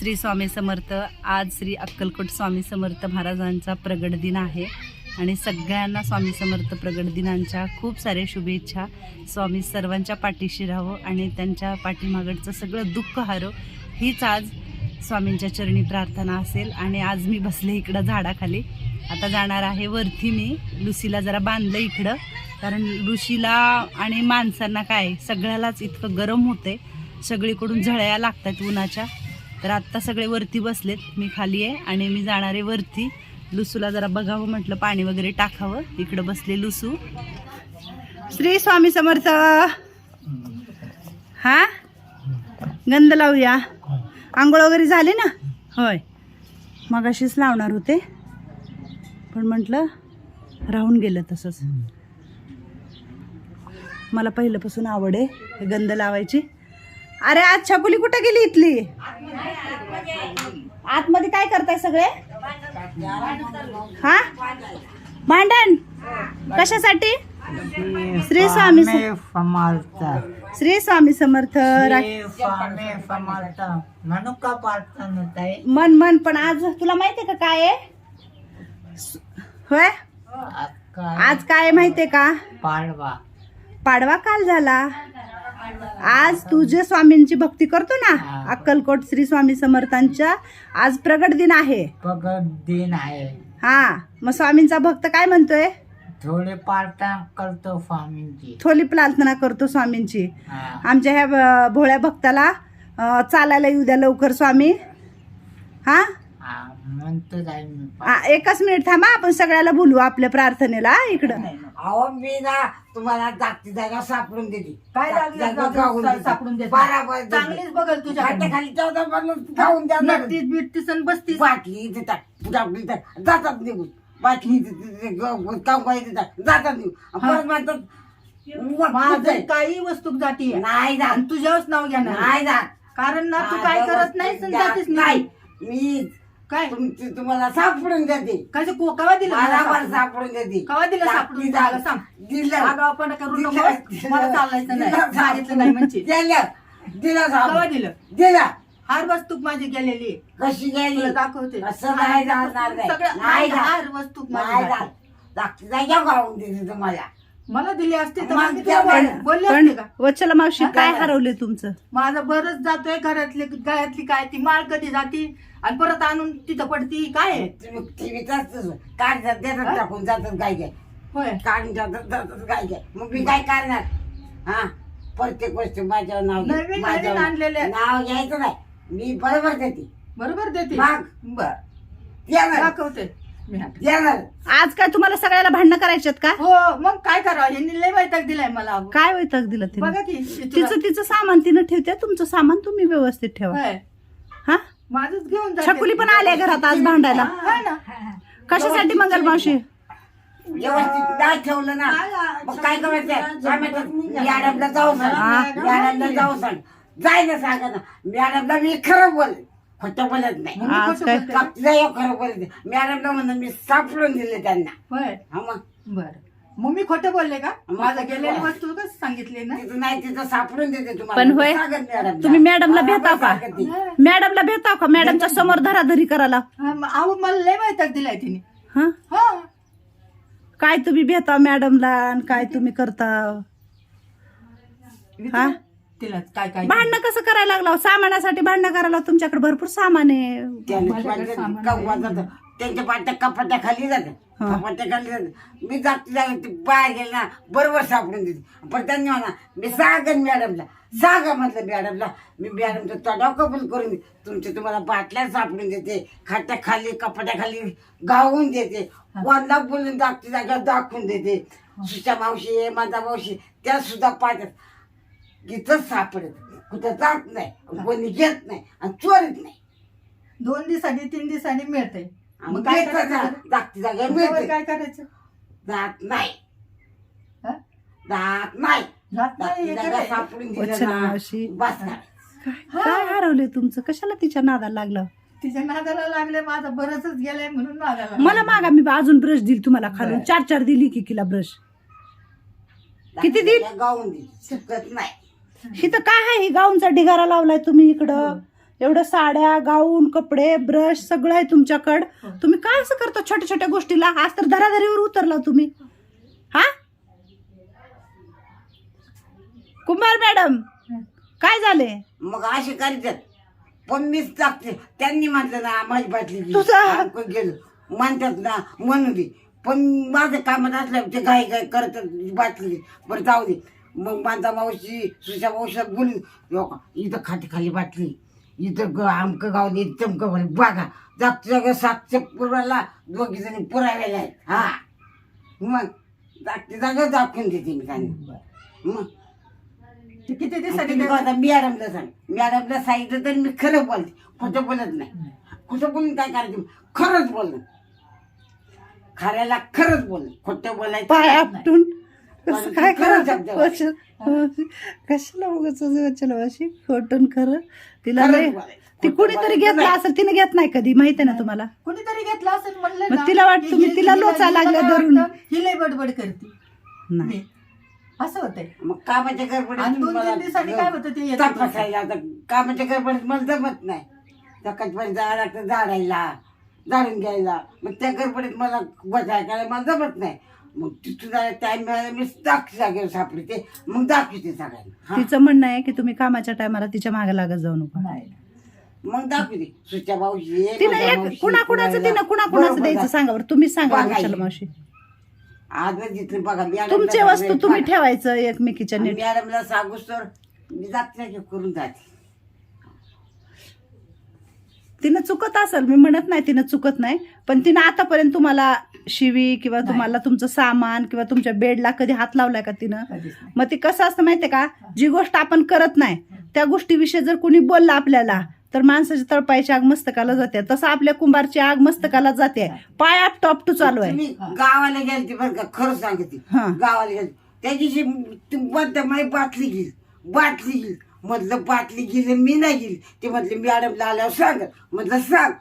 श्री स्वामी समर्थ आज श्री अक्कलकोट स्वामी समर्थ महाराजांचा प्रगट दिन आहे. आणि सगळ्यांना स्वामी समर्थ प्रगट दिनांच्या खूप साऱ्या शुभेच्छा. स्वामी सर्वांच्या पाठीशी राहो आणि त्यांच्या पाठीमागडचं सगळं दुःख हारो. हीच आज स्वामींच्या चरणी प्रार्थना असेल. आणि आज मी बसले इकडं झाडाखाली. आता जाणार आहे वरती मी. लुसीला जरा बांधलं इकडं. कारण लुशीला आणि माणसांना काय सगळ्यालाच इतकं गरम होते सगळीकडून झळया लागतात उन्हाच्या. तर आत्ता सगळे वरती बसलेत. मी खाली आहे आणि मी जाणार आहे वरती. लुसूला जरा बघावं म्हटलं पाणी वगैरे टाकावं. इकडं बसले लुसू. श्री स्वामी समर्थ. हा? गंध लावूया. आंघोळ वगैरे झाली ना? होय. मग अशीच लावणार होते. पण म्हटलं राहून गेलं तसंच. मला पहिल्यापासून आवड आहे हे गंध लावायची. अरे आज छकुली कुठे गेली इथली? आतमध्ये काय करताय सगळे? हा? भांडण? कशासाठी? श्री स्वामी सम- समर्थ श्री स्वामी समर्थ मन मन पण आज तुला माहितीये का काय होय? आज काय माहितीये का? पाडवा. पाडवा काल झाला. आज तू जे स्वामींची भक्ती करतो ना. अक्कलकोट श्री स्वामी समर्थांच्या आज प्रगट दिन आहे. प्रगट दिन आहे. हा मग स्वामींचा भक्त काय म्हणतोय? थोडी प्रार्थना करतो स्वामींची. थोली प्रार्थना करतो स्वामींची. आमच्या ह्या भोळ्या भक्ताला चालायला येऊ द्या लवकर स्वामी. हा? हा, म्हणतो ताई मी. आ, एकच मिनिट थांबा आपण सगळ्याला बोलू आपल्या प्रार्थनेला इकडं. अहो मी ना तुम्हाला जागती जागा सापडून देते. काय लागलं जागा जागा खाऊन देते. सापडून देते? बराबर. चांगलीच बघल तुझ्या खाली चौदा बनून खाऊन द्या आणि बसतीस. बाटली इथे टाक टाक जातात निघून. बाटली इथे ग- करायचं टाक जातात निघून. परत म्हणतात "वा, माझं कुठे?" काही वस्तू जाती नाही जात. आणि तुझ्यावरच नाव घेणार नाही जात. कारण ना तू काय माझं करत वस्तू जात नाही. नाही. मी काय? तुम्हाला सापडून देते. काय को- कवा दिलं मला बराबर सापडून? सापडून देते. कवा दिलं सापडून जागा जागा. सांग. दिलं आगाऊपणा करू नको दिलं, दिलं. मला चालायचं नाही. दिलं सांगितलं नाही म्हणजे. दिलं दिलं कवा सापडून. दिलं? दिलं हार वस्तू माझी गेलेली. कशी गेली? तुला दाखवते. असं नाही जाणार नाही. सगळं नाही. हार वस्तू नाही माझी खाऊन देते तुम्हाला. मला दिली असती तर मग त्या पण- बोलले पण असते का? वच्छला मावशी काय हरवले तुमचं? माझं बरंच जातोय घरातली गायातली काय ती माळ कधी जाती? आणि परत आणून तिथं पडती काय? आहे? काढतात देतात टाकून जातात काय काय होय. काढून जातात जातात काय काय मग मी काय करणार? हा? प्रत्येक गोष्ट माझ्यावर नाव घे. नवीन- माझ्यावर नवीन आणलेले. नाव घ्यायचं नाही. मी बरोबर देते. बरोबर देते. मग. बर. दाखवते. आज काय तुम्हाला सगळ्याला भांडणं करायच्यात का? हो मग काय करावं? यांनी लय वैताग दिलाय मला अहो. काय वैताग दिलं तिने? बघा की तिथं- तिचं तिचं सामान तिनं ठेवते तुमचं सामान तुम्ही व्यवस्थित ठेवा. होय. हा? माझंच घेऊन जाते. छकुली पण आल्या घरात आज भांडायला. हा ना कशासाठी मंगल मावशी? व्यवस्थित नाही ठेवलं ना. मग काय करायचं काय म्हणतात मॅडमला जाऊ सांग. मॅडमला जाऊ सांग. जाय ना सांगा ना. मॅडमला मी खरं बोल खोटं बोलत नाही. काय? खरं बोलत. नाही. मॅडमला म्हणून मी सापडून दिले त्यांना. हा मग. बर. मग मी खोटं बोलले का? माझं गेलेली. वस्तू कस सांगितली ना. तिथं नाही तिथं सापडून देते तुम्हाला. पण होय सांगत मॅडमला. तुम्ही मॅडमला भेटाव का? सांगत ती. मॅडमला भेटाव का? मॅडमच्या समोर धराधरी करायला. हा, अहो मला लय वैताग दिलाय तिने. हा? हा. काय तुम्ही भेटाव मॅडमला आणि काय तुम्ही करता? हा? तिला काय काय भांडणं कसं करायला लागला? सामानासाठी भांडणं करायला तुमच्याकडे भरपूर सामान आहे. त्यांनी माझ्याकडे पाट्या- सामान कव्वा जातं. त्यांच्या पाट्या कपाट्या खाली जातात हा. कपाट्या खाली जातात मी जात जाते बाहेर गेले ना बरोबर सापडून देते पण त्यांनी म्हणा मी सांगन मॅडमला सांगा म्हटलं मॅडमला मी मॅडमचा तडाव कबूल करून दे. तुमच्या तुम्हाला बाटल्या सापडून देते खाट्या खाली कपाट्या खाली गावून देते वंदा बोलून दाखती जागा दाखवून देते. सुच्या मावशी आहे माझा मावशी त्या सुद्धा पाहतात. इथंच सापडत कुठं जात नाही कोणी घेत नाही आणि चोरीत नाही. दोन दिवसांनी तीन दिवसांनी मिळते मग काय करायचं? जागती जागा त्याच्यावर मिळते काय करायचं? जात नाही. हा? जात नाही. जात नाही, जागती हे जागा करायचं. सापडून वचना दिलं ना मावशी. बस ना. काय काय हरवले तुमचं? कशाला तिच्या नादाला लागलं? तिच्या नादाला लागले माझं बरंच गेलंय म्हणून नादाला मला मागा मी अजून ब्रश दिली तुम्हाला खालून. चार चार दिली की किला ब्रश किती दिल? जागा गाऊन दिली. शिकत नाही. इथं काय आहे? ही गाऊनचा ढिगारा लावलाय तुम्ही इकडं. एवढं साड्या गाऊन कपडे ब्रश सगळं आहे तुमच्याकडं. तुम्ही काय असं करता छोट्या छोट्या गोष्टीला? आज तर धराधरीवर उतरला तुम्ही. हा? कुंभार मॅडम काय झाले? मग असे करतात पण मीच टाकते. त्यांनी म्हटलं ना माझी बाटली घे. तुझा- गेलो म्हणतात ना म्हणू दे. पण माझं कामात असलं ते घाई घाई करतात बाटली. घे. बरं जाऊ दे. मग माझा मावशी सुशा मावशी बोलून "लोक, इथं खाटी खाली बाटली इथं ग आमकं गाव चमकं गाव बघा जागत सगळं सातच्या पुराला दोघी जणी पुरावेला आहेत. हा. मग जागती जागा दाखवून देते मी त्यांना. मग ते किती दिवसांनी तुम्ही आता मॅडमला सांग. मॅडमला सांगितलं तर मी खरं बोलते. खोटं बोलत नाही. खोटं बोलून काय करायचं? खरंच बोलणं. खऱ्याला खरंच बोल खोटं बोलायचं पाय. आपटून कसं काय करायचं वचन- कशाला उगाच वचन वाशी खोटून खरं. तिला लय. ती कुणीतरी घेतलं नाही. असेल तिने घेत नाही कधी. माहिती आहे ना तुम्हाला? कुणीतरी घेतलं असेल म्हणलं मग ना, तिला वाटतं की मी तिला लोचा हिला काय धरून. वाटतं, ही लय बडबड करते. नाही. मी. असं होतंय. मग कामाच्या आणि दोन तीन दिवसांनी काय होतं ते येतं तपासायला कामाच्या गडबडीत मला जमत नाही. सकाळपर्यंत जायला लागतं झाडायला झाडून घ्यायला. मग त्या गडबडीत मला बसायला करायला मला जमत नाही. मग तिथून टाइम मिळाला मी दाख जागेवर सापडते मग दाखवते सगळ्यांना. हा. तिचं म्हणणं आहे की तुम्ही कामाच्या टायमाला तिच्यामागे लागत जाऊ नका. नाही. मग दाखवते. सुच्या मावशी तिनं माझ्या एक मावशी, कुणा कुणाचं कुणाला. तिनं बरोबर द्यायचं दाख- सांगा बरं. तुम्हीच सांगा बरं बघायचं. विशाल मावशी. आज जिथलं बघा मॅडमला तुमचे वस्तू तुम्ही. ठेवायचं एकमेकीच्या नीट. मॅडमला सांगू तर मी जाते की करून जाते. तिनं चुकत असेल मी म्हणत नाही तिनं चुकत नाही पण तिनं आतापर्यंत तुम्हाला शिवी किंवा तुम्हाला तुमचं सामान किंवा तुमच्या बेडला कधी हात लावलाय का तिनं? कधीच नाही. मग ते कसं असतं माहितीये का? जी गोष्ट आपण करत नाही त्या गोष्टीविषयी जर कोणी बोललं आपल्याला तर माणसाच्या तळपायची आग मस्तकाला जाते. तसं आपल्या कुंभारची आग मस्तकाला जाते. पाय आप टॉप टू चालू आहे. गावाला गेलते बरं का खरं सांगते. हा. गावाला गेलते त्या दिवशी बद्द माई बाटली घेईल. म्हटलं बाटली गेली मी नाही गेली. ते म्हटले मॅडमला आल्यावर सांग. म्हटलं सांग.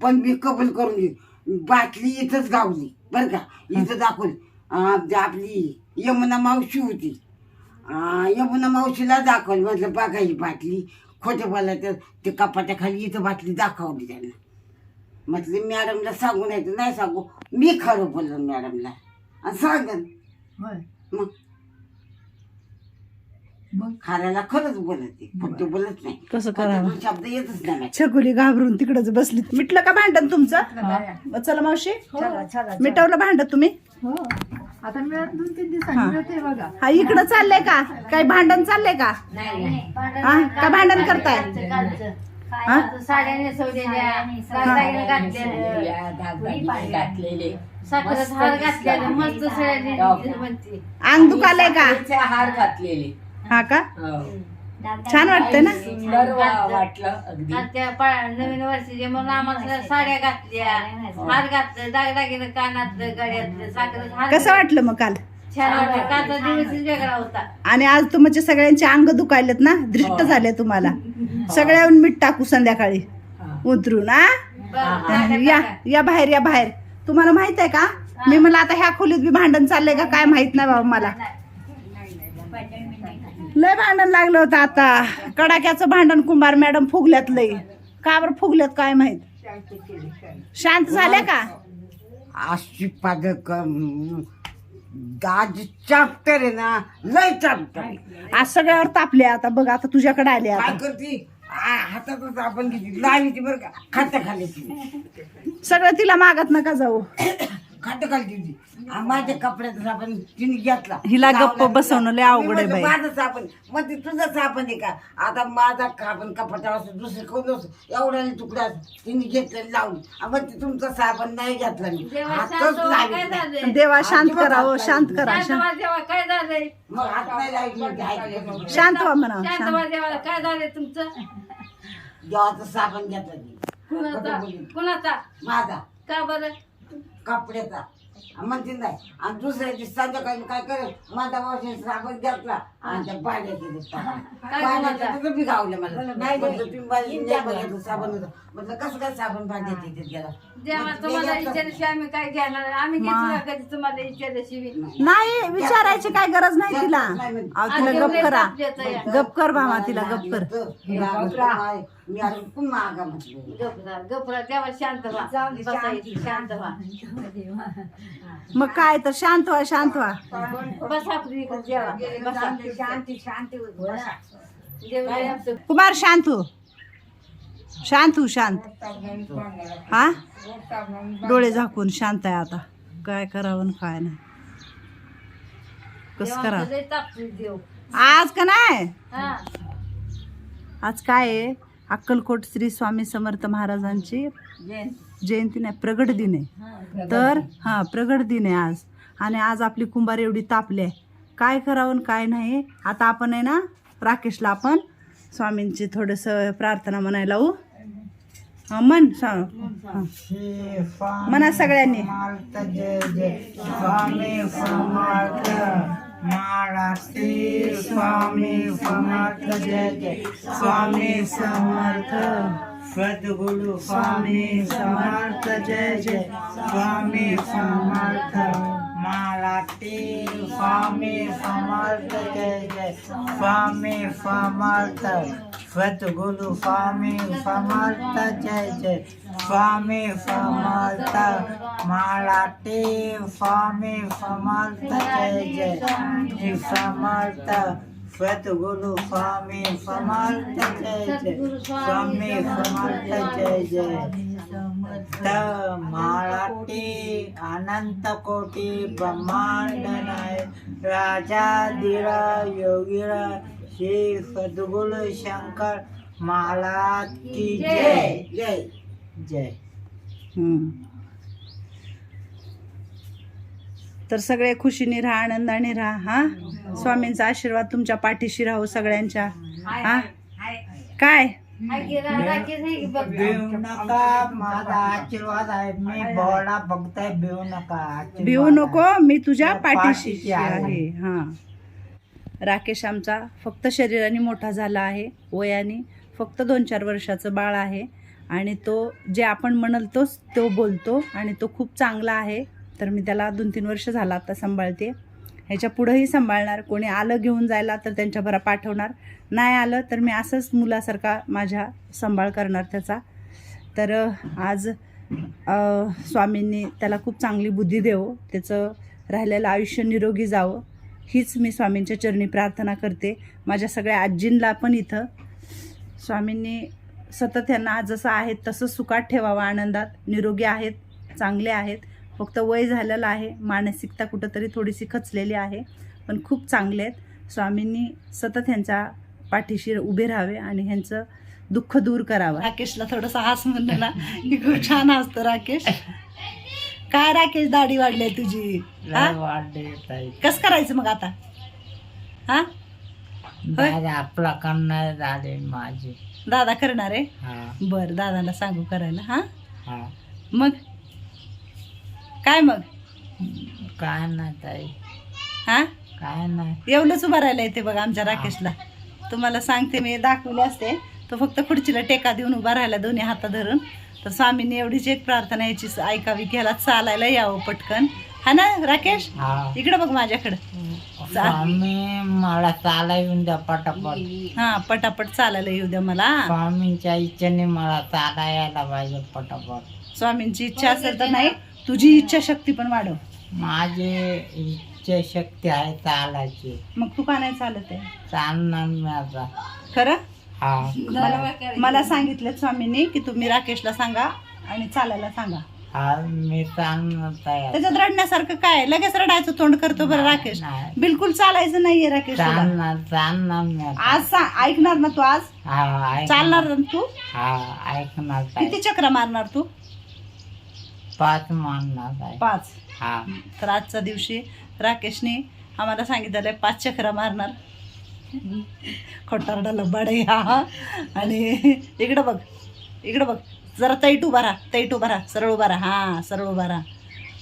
पण मी कबूल करून घेईल बाटली इथंच गावली बरं का? इथं दाखवली. आपली यमुना मावशी होती. यमुना मावशीला दाखवली. म्हटलं बघा ही बाटली. खोटं बोलायचं ते कपाटाखाली इथं बाटली दाखवली त्यांना. म्हटलं मॅडमला सांगू नाही तर नाही सांगू. मी खरं बोललो मॅडमला आणि सांगन. मग? मग? खाऱ्याला खरंच बोलते फक्त बोलत नाही. कसं करावं? शब्द येतच नाही. छकुली घाबरून तिकडच बसली. मिटलं का भांडण तुमचं? मग चला मावशी. मिटवलं भांडण तुम्ही? हो. आता मी दोन तीन हा. दिवसांनी मिळते बघा. हा इकडं चाललंय का? काही भांडण चाललंय का? हा का भांडण करताय? हा? साड्या नेसवलेल्या दागिने घातलेले. साखरेत हार घातलेले. मस्त साड्या म्हणते. अंग दुखालय का? हार घातलेले. हा का? हो. छान वाटतंय ना? सुंदर वा- वाटलं अगदी. त्या पा- नवीन वर्षीचे म्हणून आम्हाला साड्या घातल्या. हार घातलं दागदागिने कानातलं हार कसं वाटलं मग काल? छान वाटलं. कालचा दिवसच वेगळा होता. आणि आज तुमचे सगळ्यांचे अंग दुखायलेत ना? दृष्ट झाले तुम्हाला. सगळ्याहून मीठ टाकू संध्याकाळी. उतरून आ? बरं, या या बाहेर या बाहेर. तुम्हाला माहीत आहे का? मी मला आता ह्या खोलीत बी भांडण चाललंय का? काय माहीत नाही बाबा मला. लय भांडण लागलं होतं आता. कडाक्याचं भांडण कुंभार मॅडम फुगल्यात लय का बरं फुगल्यात काय माहीत? शांत झाल्या का? अशी पादक दाज चाप्टर आहे ना लय चाप्टर. आज सगळ्यावर तापले आता. बघ आता तुझ्याकडे आले काय आता करते? आ, हातातच आपण किती लावी ती बरं का? खातं खाली सगळं तिला मागत नका जाऊ. होती. माझ्या कपड्याचा साबण तिने घेतला. हिला गप्प लावला. बसवणं लय अवघड आहे मी बाई. म्हणलं, माझं साबण मग ते तुझं साबण आहे का? आता माझा साबण कपाटावर असं दुसरं कोण असं एवढा तुकडा तिने घेतलं लावून मग ते तुमचा साबण नाही घेतला मी. देवा हातच शांत व्हा, काय लावित नाही. झालंय? देवा शांत करा हो शांत करा शांत शांत. व्हा देवा काय झालंय? मग हात नाही. शांत व्हा म्हणा शांत शांत. व्हा देवा काय झालंय तुमचं? देवाचं साबण घेतलं कुणाचा? कुणाचा? माझा. का बरं? कपड्याचा म्हणतील नाही. आणि दुसऱ्या दिवशी संध्याकाळी काय करेल? माझा मावशी साबण घेतला आणि त्या पाण्यात पाण्यात बी गावलं मला. म्हणलं, नाही बघायचं साबण होतं. म्हटलं कसं काय साबण पाण्यात येते त्याला? जेव्हा तुम्हाला आम्ही काय घेणार? आम्ही घेतलं कधी तुम्हाला नाही. विचारायची काय गरज नाही तिला. अहो, तिला गप करा. गप कर भामा तिला गप कर. मी अजून खूप महागा म्हटलं. गपरा गपरा तेव्हा शांत व्हा. बसायची शांत व्हा. मग काय तर शांत व्हा शांत व्हा. बस आपली इकडे जेवा बसा. शांती शांती जेवढे आमचं कुमार शांत हो. शांत हो शांत. हा? डोळे झाकून शांत आहे आता. काय करावं आणि काय नाही. कस करा लय तापतोय देव. आज का नाही? हा. आज काय आहे? अक्कलकोट श्री स्वामी समर्थ महाराजांची जयंती. नाही प्रगट दिन आहे. तर हां प्रगट दिन आहे आज. आणि आज आपली कुंभार एवढी तापली आहे. काय करावं काय नाही आता आपण आहे ना राकेशला आपण स्वामींची थोडंसं प्रार्थना म्हणायला लावू. हां मन सांग हां. म्हणा सगळ्यांनी. समर्थ जय जय स्वामी समर्थ महाराष्ट्री स्वामी समर्थ जय जय. स्वामी समर्थ सद्गुरु स्वामी समर्थ जय जय स्वामी समर्थ। महाराष्ट्री स्वामी समर्थ जय जय स्वामी समर्थ। सद्गुरु स्वामी समर्थ जय जय स्वामी समर्थ। मराठी स्वामी समर्थ जय जय समर्थ। सद्गुरु स्वामी समर्थ जय जय। स्वामी समर्थ जय जय। मराठी अनंत कोटी ब्रह्मांड नाय राजा धीरा योगीरा श्री सद्गुरु शंकर महाराज की जय। जय। जय। तर सगळे खुशीने राहा आनंदाने राहा हा? स्वामींचा आशीर्वाद तुमच्या पाठीशी राहू सगळ्यांच्या. हा? काय? आशीर्वाद आहे. मी भिवू नका. भिवू मी तुझ्या पाठीशी. आहे. हा. राकेश आमचा फक्त शरीराने मोठा झाला आहे वयाने फक्त दोन चार वर्षाचं बाळ आहे. आणि तो जे आपण म्हणाल तोच तो बोलतो. आणि तो खूप चांगला आहे. तर मी त्याला दोन तीन वर्ष झालं आता सांभाळते. ह्याच्या पुढंही सांभाळणार. कोणी आलं घेऊन जायला तर त्यांच्या बरा पाठवणार. नाही आलं तर मी असंच मुलासारखा माझ्या सांभाळ करणार त्याचा. तर आज स्वामींनी त्याला खूप चांगली बुद्धी देवो. त्याचं राहिलेलं आयुष्य निरोगी जावं. हीच मी स्वामींच्या चरणी प्रार्थना करते. माझ्या सगळ्या आजींना पण इथं. स्वामींनी सतत यांना आज जसं आहेत तसं सुखात ठेवावं. आनंदात निरोगी आहेत. चांगले आहेत. फक्त वय झालेलं आहे. मानसिकता कुठंतरी थोडीशी खचलेली आहे. पण खूप चांगले आहेत. स्वामींनी सतत ह्यांच्या पाठीशी उभे राहावे आणि ह्यांचं दुःख दूर करावं. राकेशला थोडंसं हास म्हणलं ना की खूप छान हसतं राकेश. काय राकेश दाढी वाढली तुझी? वाढले. कसं करायचं मग आता? हा? दादा आपला करणार झाले माझे. दादा करणार आहे? हा. बर दादाला सांगू करायला हा. मग? काय मग? काय नाही ताई. हा? काय नाही. एवढंच उभं राहायला येते बघा आमच्या राकेशला. तुम्हाला सांगते मी दाखवले असते. तो फक्त खुर्चीला टेका देऊन उभा राहिला दोन्ही हाता धरून. तर स्वामींनी एवढीच एक प्रार्थना याची ऐकावी की ह्याला चालायला यावं पटकन. हा ना राकेश? हा. इकडे बघ माझ्याकडे. स्वामी मला चाला येऊन द्या पटापट. हा पटापट चालायला येऊ द्या मला. स्वामींच्या इच्छेने मला चाला यायला पाहिजे पटापट. स्वामींची इच्छा असेल तर नाही. तुझी इच्छा शक्ती पण वाढव. माझी इच्छा शक्ती आहे चालायची. मग तू का नाही चालत आहे? चालणार मी आता. खरं? हा. मला सांगितलं स्वामींनी की तुम्ही राकेशला सांगा आणि चालायला सांगा. हा मी चालणार तयार. त्याच्यात रडण्यासारखं काय? आहे? लगेच रडायचं तोंड करतो बरं राकेश. नाही. बिलकुल चालायचं नाहीये राकेश. चालणार चालणार मी आता. आज सा- ऐकणार ना तू आज? हा चालणार ना तू? हा ऐकणार. ताई. किती चक्र मारणार तू? पाच मानणार आहे. पाच. हा. तर आजच्या दिवशी राकेशने आम्हाला सांगितलेलं आहे पाच चक्र मारणार. खोटारडा लबाड आहे हा. आणि इकडं बघ इकडं बघ. जरा तैट उभा राहा तैट उभा राहा सरळ उभा राहा. हां सरळ उभा राहा.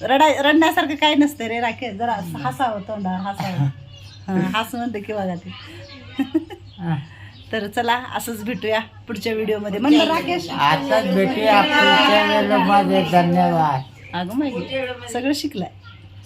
रडाय रडण्यासारखं काही नसतं रे राखे जरा हसावं तोंडावर हसावं. हस म्हणते की बघा ते. तर चला असंच भेटूया पुढच्या व्हिडिओमध्ये. म्हणलं राकेश आताच भेटूया. पुढच्या वेळेला मध्ये धन्यवाद. अगं माहिती सगळं शिकलाय.